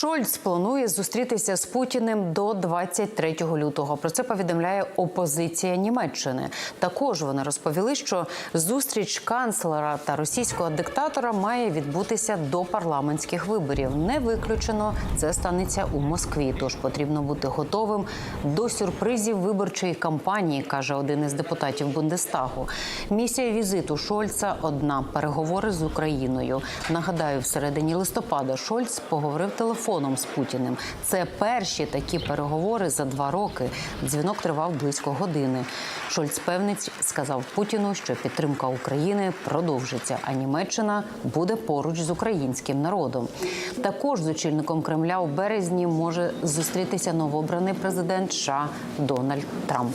Шольц планує зустрітися з Путіним до 23 лютого. Про це повідомляє опозиція Німеччини. Також вони розповіли, що зустріч канцлера та російського диктатора має відбутися до парламентських виборів. Не виключено, це станеться у Москві. Тож потрібно бути готовим до сюрпризів виборчої кампанії, каже один із депутатів Бундестагу. Місія візиту Шольца одна переговори з Україною. Нагадаю, в середині листопада Шольц поговорив телефоном з Путіним. Це перші такі переговори за два роки. Дзвінок тривав близько години. Шольц певниць сказав Путіну, що підтримка України продовжиться, а Німеччина буде поруч з українським народом. Також з очільником Кремля у березні може зустрітися новообраний президент США Дональд Трамп.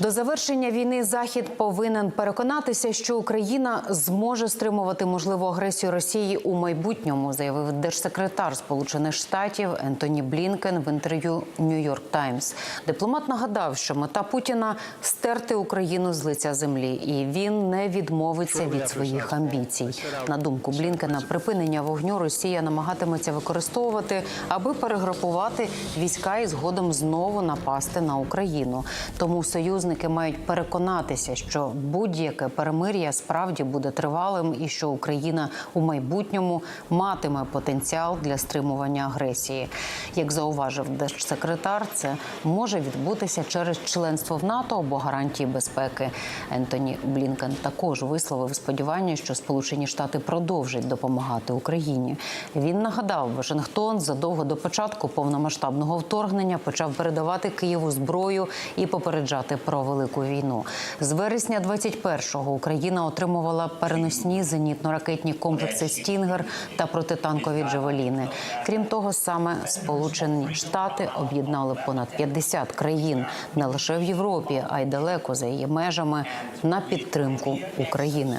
До завершення війни Захід повинен переконатися, що Україна зможе стримувати можливу агресію Росії у майбутньому, заявив держсекретар Сполучених Штатів Ентоні Блінкен в інтерв'ю Нью-Йорк Таймс. Дипломат нагадав, що мета Путіна стерти Україну з лиця землі, і він не відмовиться від своїх амбіцій. На думку Блінкена, припинення вогню Росія намагатиметься використовувати, аби перегрупувати війська і згодом знову напасти на Україну. Тому союзники мають переконатися, що будь-яке перемир'я справді буде тривалим, і що Україна у майбутньому матиме потенціал для стримування агресії. Як зауважив держсекретар, це може відбутися через членство в НАТО або гарантії безпеки. Ентоні Блінкен також висловив сподівання, що Сполучені Штати продовжать допомагати Україні. Він нагадав, Вашингтон задовго до початку повномасштабного вторгнення почав передавати Києву зброю і попереджати про велику війну. З вересня 21-го Україна отримувала переносні зенітно-ракетні комплекси Стінгер та протитанкові джавеліни. Крім того, саме Сполучені Штати об'єднали понад 50 країн не лише в Європі, а й далеко за її межами на підтримку України.